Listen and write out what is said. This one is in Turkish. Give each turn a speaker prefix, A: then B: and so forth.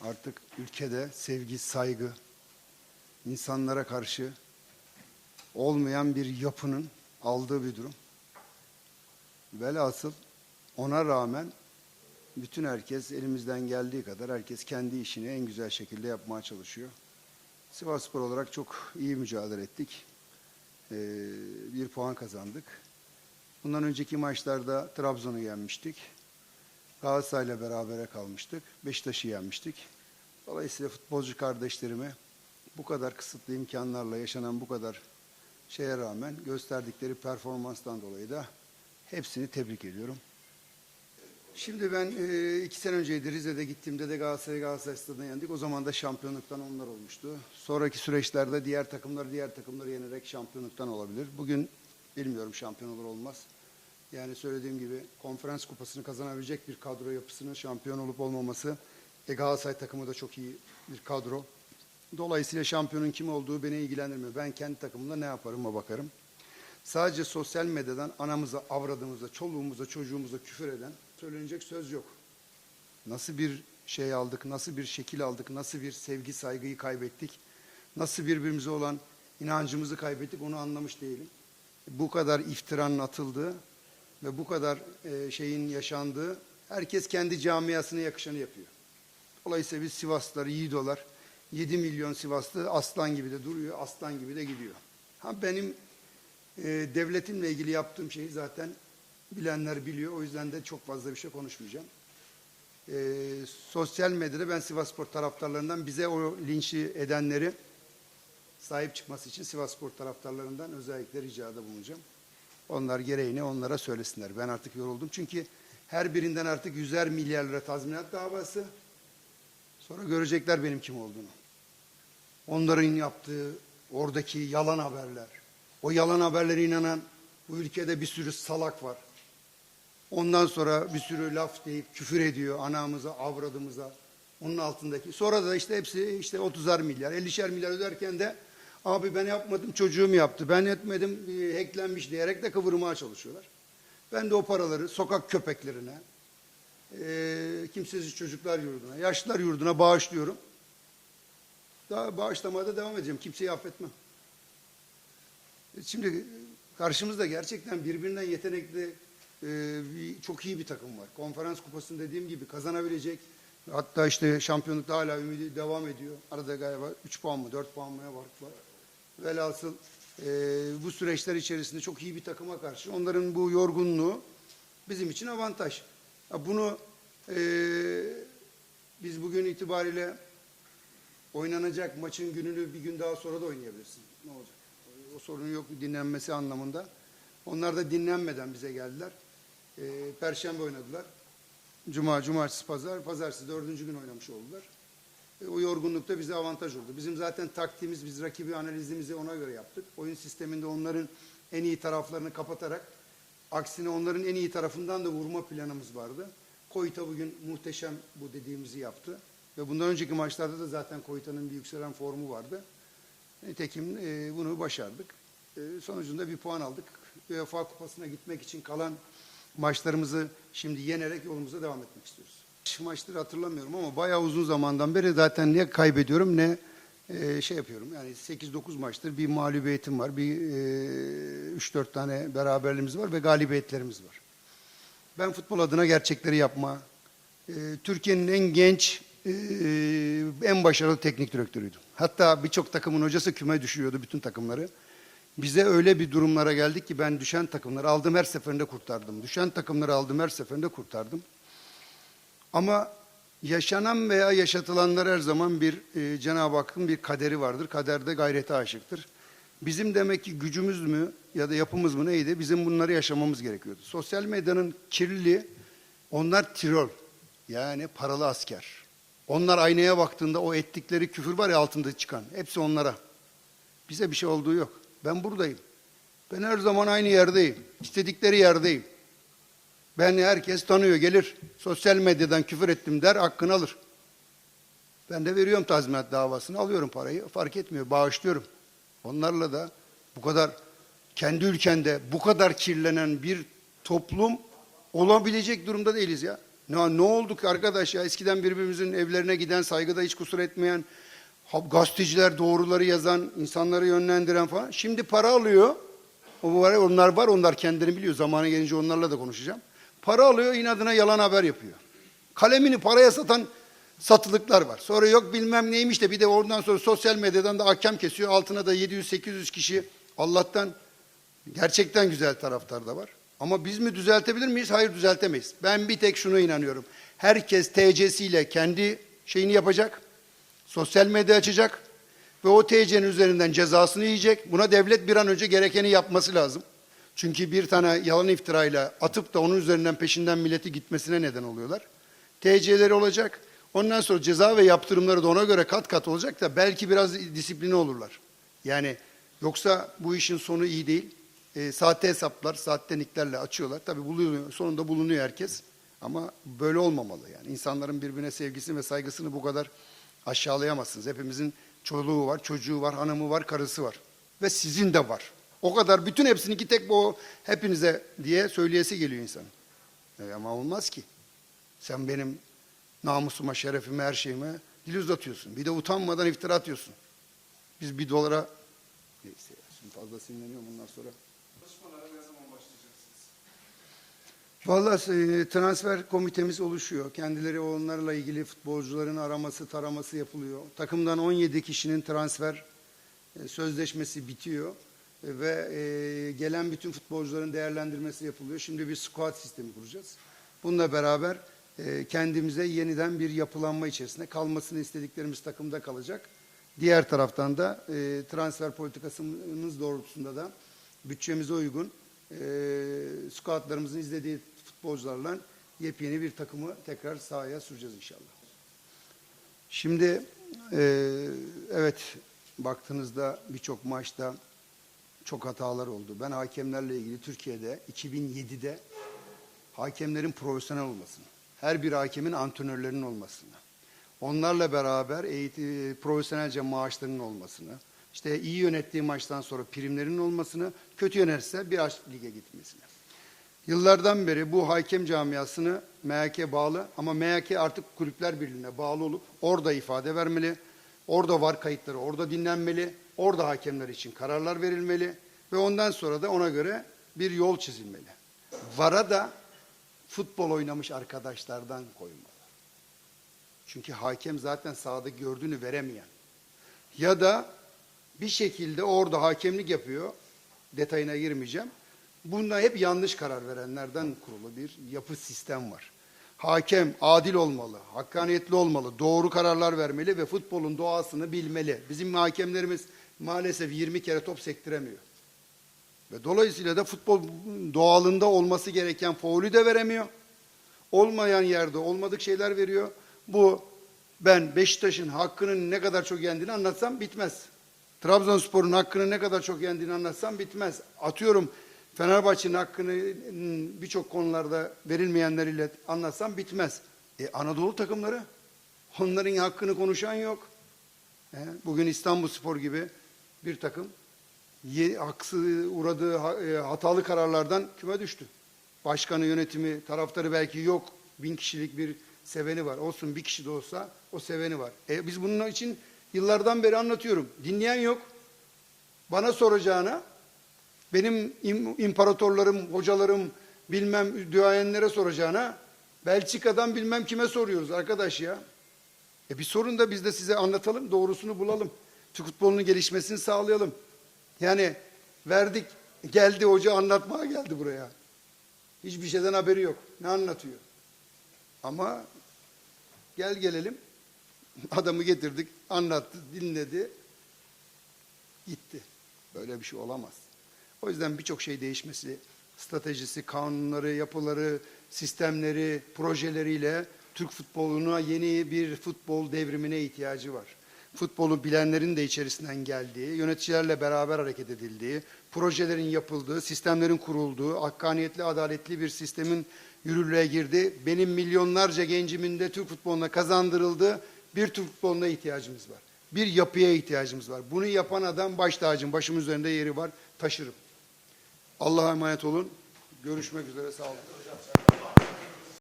A: artık ülkede sevgi, saygı, insanlara karşı olmayan bir yapının aldığı bir durum. Velhasıl ona rağmen bütün herkes elimizden geldiği kadar herkes kendi işini en güzel şekilde yapmaya çalışıyor. Sivasspor olarak çok iyi mücadele ettik. Ee, bir puan kazandık. Bundan önceki maçlarda Trabzon'u yenmiştik. Galatasaray'la berabere kalmıştık. Beşiktaş'ı yenmiştik. Dolayısıyla futbolcu kardeşlerime bu kadar kısıtlı imkanlarla yaşanan bu kadar şeye rağmen gösterdikleri performanstan dolayı da hepsini tebrik ediyorum. Şimdi ben e, iki sene önceydi Rize'de gittiğimde de Galatasaray Galatasaray Stadı'na yendik. O zaman da şampiyonluktan onlar olmuştu. Sonraki süreçlerde diğer takımlar diğer takımları yenerek şampiyonluktan olabilir. Bugün bilmiyorum şampiyon olur olmaz. Yani söylediğim gibi konferans kupasını kazanabilecek bir kadro yapısının şampiyon olup olmaması. E Galatasaray takımı da çok iyi bir kadro. Dolayısıyla şampiyonun kim olduğu beni ilgilendirmiyor. Ben kendi takımımda ne yaparıma bakarım. Sadece sosyal medyadan anamıza, avradımıza, çoluğumuza, çocuğumuza küfür eden söylenecek söz yok. Nasıl bir şey aldık, nasıl bir şekil aldık, nasıl bir sevgi, saygıyı kaybettik, nasıl birbirimize olan inancımızı kaybettik onu anlamış değilim. Bu kadar iftiranın atıldığı ve bu kadar e, şeyin yaşandığı herkes kendi camiasına yakışanı yapıyor. Dolayısıyla biz Sivaslılar, Yiğidolar, 7 milyon Sivaslı aslan gibi de duruyor, aslan gibi de gidiyor. Ha benim e, devletimle ilgili yaptığım şeyi zaten bilenler biliyor. O yüzden de çok fazla bir şey konuşmayacağım. E, sosyal medyada ben Sivasspor taraftarlarından bize o linçi edenleri sahip çıkması için Sivasspor taraftarlarından özellikle ricada bulunacağım. Onlar gereğini onlara söylesinler. Ben artık yoruldum. Çünkü her birinden artık yüzer milyar lira tazminat davası. Sonra görecekler benim kim olduğunu. Onların yaptığı oradaki yalan haberler. O yalan haberlere inanan bu ülkede bir sürü salak var. Ondan sonra bir sürü laf deyip küfür ediyor anamıza, avradımıza. Onun altındaki. Sonra da işte hepsi işte 30'ar milyar, 50'şer milyar öderken de abi ben yapmadım çocuğum yaptı. Ben etmedim e, hacklenmiş diyerek de kıvırmaya çalışıyorlar. Ben de o paraları sokak köpeklerine, e, kimsesiz çocuklar yurduna, yaşlılar yurduna bağışlıyorum. Daha bağışlamaya da devam edeceğim. Kimseyi affetmem. E, Şimdi karşımızda gerçekten birbirinden yetenekli e, bir, çok iyi bir takım var. Konferans kupasını dediğim gibi kazanabilecek. Hatta işte şampiyonlukta hala ümidi devam ediyor. Arada galiba 3 puan mı 4 puan mı ne var. Velhasıl e, bu süreçler içerisinde çok iyi bir takıma karşı onların bu yorgunluğu bizim için avantaj. Bunu e, biz bugün itibariyle oynanacak maçın gününü bir gün daha sonra da oynayabilirsin. Ne olacak? O sorun yok dinlenmesi anlamında. Onlar da dinlenmeden bize geldiler. Ee, Perşembe oynadılar. Cuma, cumartesi, pazar, pazartesi dördüncü gün oynamış oldular. E, o yorgunlukta bize avantaj oldu. Bizim zaten taktiğimiz, biz rakibi analizimizi ona göre yaptık. Oyun sisteminde onların en iyi taraflarını kapatarak, aksine onların en iyi tarafından da vurma planımız vardı. Koyta bugün muhteşem bu dediğimizi yaptı. Ve bundan önceki maçlarda da zaten Koyta'nın bir yükselen formu vardı. Nitekim e, bunu başardık. E, sonucunda bir puan aldık. UEFA Kupası'na gitmek için kalan maçlarımızı şimdi yenerek yolumuza devam etmek istiyoruz. Maçları hatırlamıyorum ama bayağı uzun zamandan beri zaten ne kaybediyorum ne e, şey yapıyorum. Yani 8-9 maçtır bir mağlubiyetim var. Bir e, 3-4 tane beraberliğimiz var ve galibiyetlerimiz var. Ben futbol adına gerçekleri yapma, e, Türkiye'nin en genç, e, en başarılı teknik direktörüydüm. Hatta birçok takımın hocası küme düşürüyordu bütün takımları. Bize öyle bir durumlara geldik ki ben düşen takımları aldım her seferinde kurtardım. Düşen takımları aldım her seferinde kurtardım. Ama yaşanan veya yaşatılanlar her zaman bir e, Cenab-ı Hakk'ın bir kaderi vardır. Kaderde gayrete aşıktır. Bizim demek ki gücümüz mü ya da yapımız mı neydi? Bizim bunları yaşamamız gerekiyordu. Sosyal medyanın kirliliği, onlar tirol. Yani paralı asker. Onlar aynaya baktığında o ettikleri küfür var ya altında çıkan. Hepsi onlara. Bize bir şey olduğu yok. Ben buradayım. Ben her zaman aynı yerdeyim. İstedikleri yerdeyim. Ben herkes tanıyor gelir. Sosyal medyadan küfür ettim der hakkını alır. Ben de veriyorum tazminat davasını alıyorum parayı. Fark etmiyor bağışlıyorum. Onlarla da bu kadar kendi ülkende bu kadar kirlenen bir toplum olabilecek durumda değiliz ya. Ne, ne olduk arkadaş ya? Eskiden birbirimizin evlerine giden, saygıda hiç kusur etmeyen, gazeteciler doğruları yazan, insanları yönlendiren falan. Şimdi para alıyor. O var, onlar var, onlar kendilerini biliyor. Zamanı gelince onlarla da konuşacağım. Para alıyor, inadına yalan haber yapıyor. Kalemini paraya satan satılıklar var. Sonra yok bilmem neymiş de bir de oradan sonra sosyal medyadan da hakem kesiyor. Altına da 700-800 kişi Allah'tan gerçekten güzel taraftar da var. Ama biz mi düzeltebilir miyiz? Hayır düzeltemeyiz. Ben bir tek şuna inanıyorum. Herkes TC'siyle kendi şeyini yapacak. Sosyal medya açacak. Ve o TC'nin üzerinden cezasını yiyecek. Buna devlet bir an önce gerekeni yapması lazım. Çünkü bir tane yalan iftirayla atıp da onun üzerinden peşinden milleti gitmesine neden oluyorlar. TC'leri olacak. Ondan sonra ceza ve yaptırımları da ona göre kat kat olacak da belki biraz disipline olurlar. Yani yoksa bu işin sonu iyi değil. E, sahte hesaplar, sahteliklerle açıyorlar. Tabii bulunuyor, sonunda bulunuyor herkes. Ama böyle olmamalı yani. İnsanların birbirine sevgisini ve saygısını bu kadar aşağılayamazsınız. Hepimizin çoluğu var, çocuğu var, hanımı var, karısı var. Ve sizin de var. O kadar bütün hepsininki tek bu hepinize diye söyleyesi geliyor insan. E, ama olmaz ki. Sen benim namusuma, şerefime, her şeyime dil uzatıyorsun. Bir de utanmadan iftira atıyorsun. Biz bir dolara... Neyse ya, şimdi fazla sinirleniyorum bundan sonra.
B: Çalışmalara ne zaman başlayacaksınız?
A: Vallahi e, transfer komitemiz oluşuyor. Kendileri onlarla ilgili futbolcuların araması, taraması yapılıyor. Takımdan 17 kişinin transfer e, sözleşmesi bitiyor. E, Ve e, gelen bütün futbolcuların değerlendirmesi yapılıyor. Şimdi bir squad sistemi kuracağız. Bununla beraber kendimize yeniden bir yapılanma içerisinde kalmasını istediklerimiz takımda kalacak. Diğer taraftan da transfer politikasımız doğrultusunda da bütçemize uygun e, scoutlarımızın izlediği futbolcularla yepyeni bir takımı tekrar sahaya süreceğiz inşallah. Şimdi e, evet baktığınızda birçok maçta çok hatalar oldu. Ben hakemlerle ilgili Türkiye'de 2007'de hakemlerin profesyonel olmasını, her bir hakemin antrenörlerinin olmasını, onlarla beraber eğitim, profesyonelce maaşlarının olmasını, işte iyi yönettiği maçtan sonra primlerinin olmasını, kötü yönetse bir lige gitmesini. Yıllardan beri bu hakem camiasını MHK bağlı ama MHK artık kulüpler birliğine bağlı olup orada ifade vermeli, orada var kayıtları, orada dinlenmeli, orada hakemler için kararlar verilmeli ve ondan sonra da ona göre bir yol çizilmeli. VAR'a da futbol oynamış arkadaşlardan koymalı. Çünkü hakem zaten sahada gördüğünü veremeyen. Ya da bir şekilde orada hakemlik yapıyor. Detayına girmeyeceğim. Bunda hep yanlış karar verenlerden kurulu bir yapı sistem var. Hakem adil olmalı, hakkaniyetli olmalı, doğru kararlar vermeli ve futbolun doğasını bilmeli. Bizim hakemlerimiz maalesef 20 kere top sektiremiyor. Ve dolayısıyla da futbol doğalında olması gereken faulü de veremiyor. Olmayan yerde olmadık şeyler veriyor. Bu ben Beşiktaş'ın hakkının ne kadar çok yendiğini anlatsam bitmez. Trabzonspor'un hakkını ne kadar çok yendiğini anlatsam bitmez. Atıyorum Fenerbahçe'nin hakkını ım, birçok konularda verilmeyenleriyle anlatsam bitmez. E, Anadolu takımları onların hakkını konuşan yok. E, bugün İstanbul Spor gibi bir takım ye, haksız uğradığı e, hatalı kararlardan küme düştü. Başkanı, yönetimi, taraftarı belki yok. Bin kişilik bir seveni var. Olsun bir kişi de olsa o seveni var. E, biz bunun için yıllardan beri anlatıyorum. Dinleyen yok. Bana soracağına benim im- imparatorlarım, hocalarım, bilmem duayenlere soracağına Belçika'dan bilmem kime soruyoruz arkadaş ya. E bir sorun da biz de size anlatalım, doğrusunu bulalım. Türk futbolunun gelişmesini sağlayalım. Yani verdik, geldi hoca anlatmaya geldi buraya. Hiçbir şeyden haberi yok. Ne anlatıyor? Ama gel gelelim. Adamı getirdik, anlattı, dinledi. Gitti. Böyle bir şey olamaz. O yüzden birçok şey değişmesi, stratejisi, kanunları, yapıları, sistemleri, projeleriyle Türk futboluna yeni bir futbol devrimine ihtiyacı var. Futbolu bilenlerin de içerisinden geldiği, yöneticilerle beraber hareket edildiği, projelerin yapıldığı, sistemlerin kurulduğu, hakkaniyetli, adaletli bir sistemin yürürlüğe girdi. Benim milyonlarca gencimin de Türk futboluna kazandırıldığı bir Türk futboluna ihtiyacımız var. Bir yapıya ihtiyacımız var. Bunu yapan adam baş tacım, başım üzerinde yeri var, taşırım. Allah'a emanet olun. Görüşmek üzere, sağ olun.